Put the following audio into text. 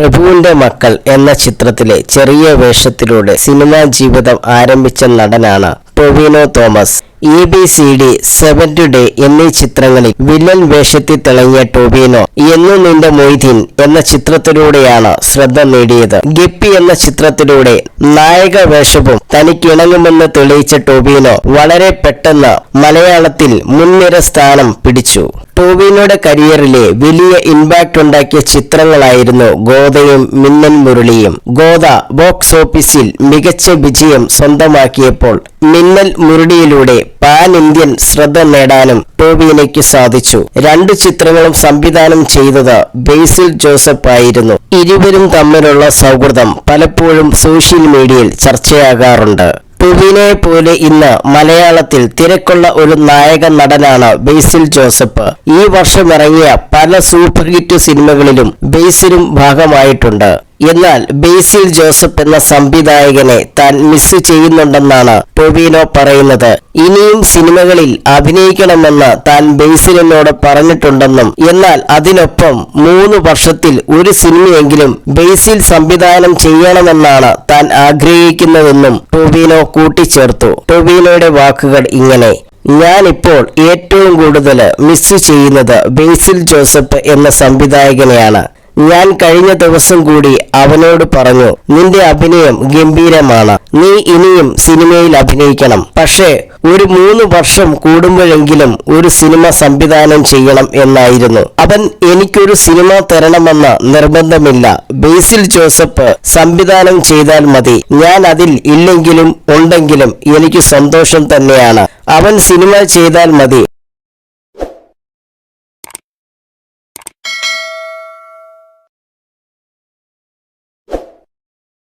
പ്രഭുവിന്റെ മക്കൾ എന്ന ചിത്രത്തിലെ ചെറിയ വേഷത്തിലൂടെ സിനിമാ ജീവിതം ആരംഭിച്ച നടനാണ് Tovino Thomas. A B C D seventh day എന്നീ ചിത്രങ്ങളിൽ വില്ലൻ വേഷത്തിൽ തിളങ്ങിയ ടൊവിനോ എന്നു നിന്റെ മൊയ്തീൻ എന്ന ചിത്രത്തിലൂടെയാണ് ശ്രദ്ധ നേടിയത്. ഗിപ്പി എന്ന ചിത്രത്തിലൂടെ നായക വേഷവും തനിക്കിണങ്ങുമെന്ന് തെളിയിച്ച ടോബിനോ വളരെ പെട്ടെന്ന് മലയാളത്തിൽ മുൻനിര സ്ഥാനം പിടിച്ചു. ടോവിനോയുടെ കരിയറിലെ വലിയ ഇമ്പാക്ട് ഉണ്ടാക്കിയ ചിത്രങ്ങളായിരുന്നു ഗോദയും മിന്നൻ മുരളിയും. ഗോദ ബോക്സ് ഓഫീസിൽ മികച്ച വിജയം സ്വന്തമാക്കിയപ്പോൾ മിന്നൽ മുരളിയിലൂടെ പാൻ ഇന്ത്യൻ ശ്രദ്ധ നേടാനും ടോവിനയ്ക്ക് സാധിച്ചു. രണ്ട് ചിത്രങ്ങളും സംവിധാനം ചെയ്തത് ബേസിൽ ജോസഫ് ആയിരുന്നു. ഇരുവരും തമ്മിലുള്ള സൗഹൃദം പലപ്പോഴും സോഷ്യൽ മീഡിയയിൽ ചർച്ചയാകാറുണ്ട്. പുവിനെ പോലെ ഇന്ന് മലയാളത്തിൽ തിരക്കുള്ള ഒരു നായക നടനാണ് ബേസിൽ ജോസഫ്. ഈ വർഷം ഇറങ്ങിയ പല സൂപ്പർ ഹിറ്റ് സിനിമകളിലും ബേസിലും ഭാഗമായിട്ടുണ്ട്. എന്നാൽ ബേസിൽ ജോസഫ് എന്ന സംവിധായകനെ താൻ മിസ് ചെയ്യുന്നുണ്ടെന്നാണ് ടൊവിനോ പറയുന്നത്. ഇനിയും സിനിമകളിൽ അഭിനയിക്കണമെന്ന് താൻ ബേസിലിനോട് പറഞ്ഞിട്ടുണ്ടെന്നും എന്നാൽ അതിനൊപ്പം മൂന്ന് വർഷത്തിൽ ഒരു സിനിമയെങ്കിലും ബേസിൽ സംവിധാനം ചെയ്യണമെന്നാണ് താൻ ആഗ്രഹിക്കുന്നതെന്നും ടൊവിനോ കൂട്ടിച്ചേർത്തു. ടൊവിനോയുടെ വാക്കുകൾ ഇങ്ങനെ ഞാനിപ്പോൾ ഏറ്റവും കൂടുതൽ മിസ് ചെയ്യുന്നത് ബേസിൽ ജോസഫ് എന്ന സംവിധായകനെയാണ്. ഞാൻ കഴിഞ്ഞ ദിവസം കൂടി അവനോട് പറഞ്ഞു നിന്റെ അഭിനയം ഗംഭീരമാണ്. നീ ഇനിയും സിനിമയിൽ അഭിനയിക്കണം. പക്ഷേ ഒരു മൂന്ന് വർഷം കൂടുമ്പോഴെങ്കിലും ഒരു സിനിമ സംവിധാനം ചെയ്യണം എന്നായിരുന്നു. അവൻ എനിക്കൊരു സിനിമ തരണമെന്ന നിർബന്ധമില്ല. ബേസിൽ ജോസഫ് സംവിധാനം ചെയ്താൽ മതി. ഞാൻ അതിൽ ഇല്ലെങ്കിലും ഉണ്ടെങ്കിലും എനിക്ക് സന്തോഷം തന്നെയാണ്. അവൻ സിനിമ ചെയ്താൽ മതി.